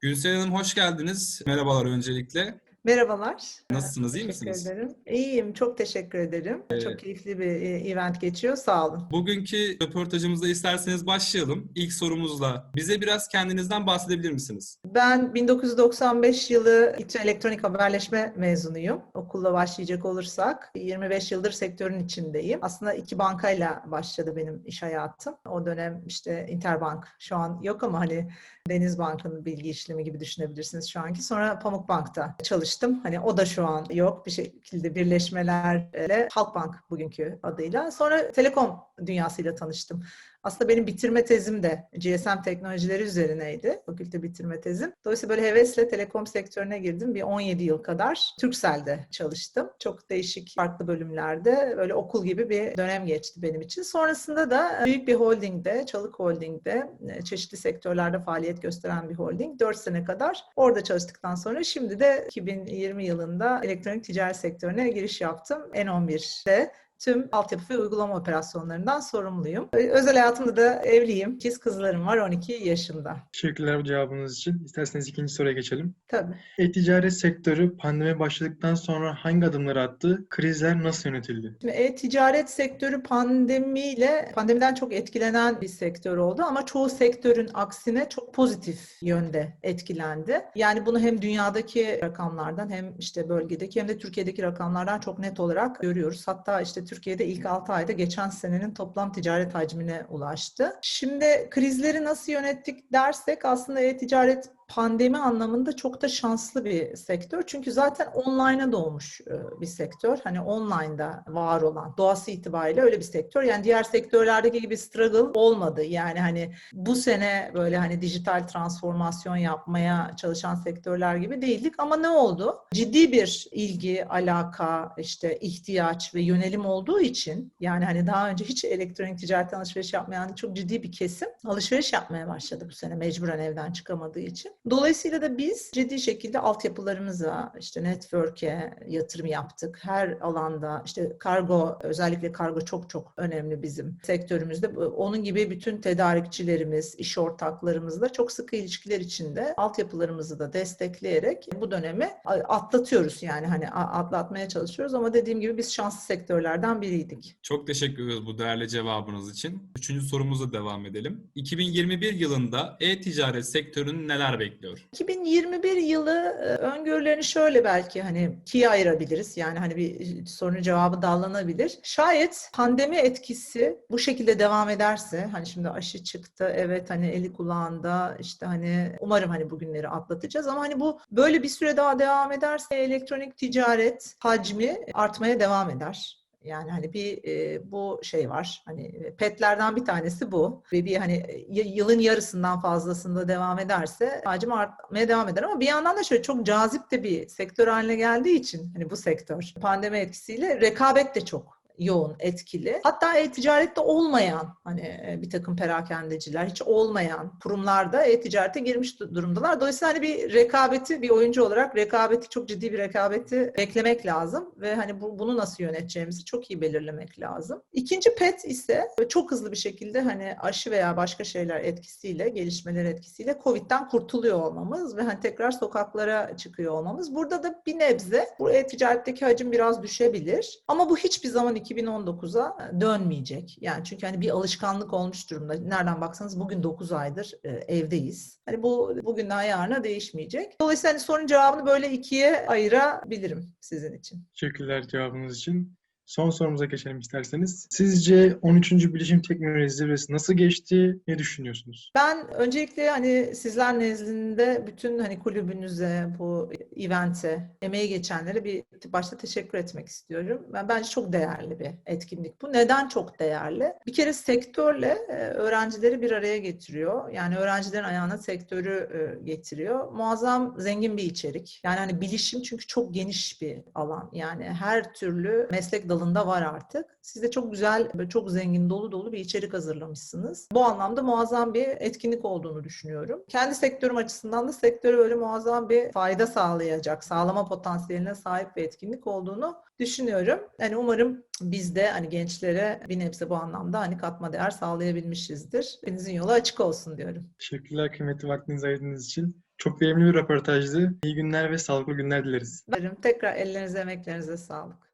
Gülsel Hanım hoş geldiniz. Merhabalar öncelikle. Merhabalar. Nasılsınız, iyi teşekkür misiniz? ederim. İyiyim, çok teşekkür ederim. Çok keyifli bir e, event geçiyor. Sağ olun. Bugünkü röportajımızda isterseniz başlayalım. İlk sorumuzla bize biraz kendinizden bahsedebilir misiniz? Ben 1995 yılı İTÜ Elektronik Haberleşme mezunuyum. Okulla başlayacak olursak 25 yıldır sektörün içindeyim. Aslında iki bankayla başladı benim iş hayatım. O dönem işte Interbank şu an yok ama hani Denizbank'ın bilgi işlemi gibi düşünebilirsiniz şu anki. Sonra Pamukbank'ta çalıştım. Hani o da şu an yok. Bir şekilde birleşmelerle Halkbank bugünkü adıyla. Sonra Telekom dünyasıyla tanıştım. Aslında benim bitirme tezim de GSM teknolojileri üzerineydi. Fakülte bitirme tezim. Dolayısıyla böyle hevesle telekom sektörüne girdim. Bir 17 yıl kadar Turkcell'de çalıştım. Çok değişik farklı bölümlerde böyle okul gibi bir dönem geçti benim için. Sonrasında da büyük bir holdingde, Çalık Holding'de e, çeşitli sektörlerde faaliyet gösteren bir holding. 4 sene kadar orada çalıştıktan sonra şimdi de 2020 yılında elektronik ticaret sektörüne giriş yaptım. N11'de tüm altyapı ve uygulama operasyonlarından sorumluyum. Özel hayatımda da evliyim. İkiz kızlarım var 12 yaşında. Teşekkürler bu cevabınız için. İsterseniz ikinci soruya geçelim. Tabii. E-ticaret sektörü pandemi başladıktan sonra hangi adımları attı? Krizler nasıl yönetildi? Şimdi e-ticaret sektörü pandemiyle, pandemiden çok etkilenen bir sektör oldu ama çoğu sektörün aksine çok pozitif yönde etkilendi. Yani bunu hem dünyadaki rakamlardan hem işte bölgedeki hem de Türkiye'deki rakamlardan çok net olarak görüyoruz. Hatta işte Türkiye'de ilk 6 ayda geçen senenin toplam ticaret hacmine ulaştı. Şimdi krizleri nasıl yönettik dersek aslında e-ticaret pandemi anlamında çok da şanslı bir sektör. Çünkü zaten online'a doğmuş bir sektör. Hani online'da var olan doğası itibariyle öyle bir sektör. Yani diğer sektörlerdeki gibi struggle olmadı. Yani hani bu sene böyle hani dijital transformasyon yapmaya çalışan sektörler gibi değildik ama ne oldu? Ciddi bir ilgi, alaka, işte ihtiyaç ve yönelim olduğu için yani hani daha önce hiç elektronik ticaretten alışveriş yapmayan çok ciddi bir kesim alışveriş yapmaya başladı bu sene mecburen evden çıkamadığı için. Dolayısıyla da biz ciddi şekilde altyapılarımıza, işte network'e yatırım yaptık. Her alanda işte kargo, özellikle kargo çok çok önemli bizim sektörümüzde. Onun gibi bütün tedarikçilerimiz, iş ortaklarımızla çok sıkı ilişkiler içinde altyapılarımızı da destekleyerek bu dönemi atlatıyoruz. Yani hani atlatmaya çalışıyoruz ama dediğim gibi biz şanslı sektörlerden biriydik. Çok teşekkür ederiz bu değerli cevabınız için. Üçüncü sorumuza devam edelim. 2021 yılında e-ticaret sektörünü neler bekliyor? Bekliyor? 2021 yılı öngörülerini şöyle belki hani ikiye ayırabiliriz. Yani hani bir sorunun cevabı dallanabilir. Şayet pandemi etkisi bu şekilde devam ederse hani şimdi aşı çıktı evet hani eli kulağında işte hani umarım hani bugünleri atlatacağız ama hani bu böyle bir süre daha devam ederse elektronik ticaret hacmi artmaya devam eder. Yani hani bir e, bu şey var. Hani petlerden bir tanesi bu. Ve bir hani yılın yarısından fazlasında devam ederse hacim artmaya devam eder. Ama bir yandan da şöyle çok cazip de bir sektör haline geldiği için hani bu sektör pandemi etkisiyle rekabet de çok yoğun, etkili. Hatta e-ticarette olmayan hani bir takım perakendeciler, hiç olmayan kurumlar da e-ticarete girmiş durumdalar. Dolayısıyla hani bir rekabeti, bir oyuncu olarak rekabeti, çok ciddi bir rekabeti beklemek lazım ve hani bu, bunu nasıl yöneteceğimizi çok iyi belirlemek lazım. İkinci pet ise çok hızlı bir şekilde hani aşı veya başka şeyler etkisiyle, gelişmeler etkisiyle Covid'den kurtuluyor olmamız ve hani tekrar sokaklara çıkıyor olmamız. Burada da bir nebze bu e-ticaretteki hacim biraz düşebilir. Ama bu hiçbir zaman 2019'a dönmeyecek. Yani çünkü hani bir alışkanlık olmuş durumda. Nereden baksanız bugün 9 aydır e, evdeyiz. Hani bu bugünden yarına değişmeyecek. Dolayısıyla hani sorunun cevabını böyle ikiye ayırabilirim sizin için. Teşekkürler cevabınız için. Son sorumuza geçelim isterseniz. Sizce 13. Bilişim Teknoloji Zirvesi nasıl geçti? Ne düşünüyorsunuz? Ben öncelikle hani sizler nezdinde bütün hani kulübünüze, bu evente, emeği geçenlere bir başta teşekkür etmek istiyorum. Ben bence çok değerli bir etkinlik bu. Neden çok değerli? Bir kere sektörle öğrencileri bir araya getiriyor. Yani öğrencilerin ayağına sektörü getiriyor. Muazzam zengin bir içerik. Yani hani bilişim çünkü çok geniş bir alan. Yani her türlü meslek dalı dalında var artık. Siz de çok güzel, çok zengin, dolu dolu bir içerik hazırlamışsınız. Bu anlamda muazzam bir etkinlik olduğunu düşünüyorum. Kendi sektörüm açısından da sektöre böyle muazzam bir fayda sağlayacak, sağlama potansiyeline sahip bir etkinlik olduğunu düşünüyorum. Yani umarım biz de hani gençlere bir nebze bu anlamda hani katma değer sağlayabilmişizdir. Hepinizin yolu açık olsun diyorum. Teşekkürler kıymetli vaktinizi ayırdığınız için. Çok verimli bir röportajdı. İyi günler ve sağlıklı günler dileriz. Tekrar ellerinize, emeklerinize sağlık.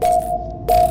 Thank you.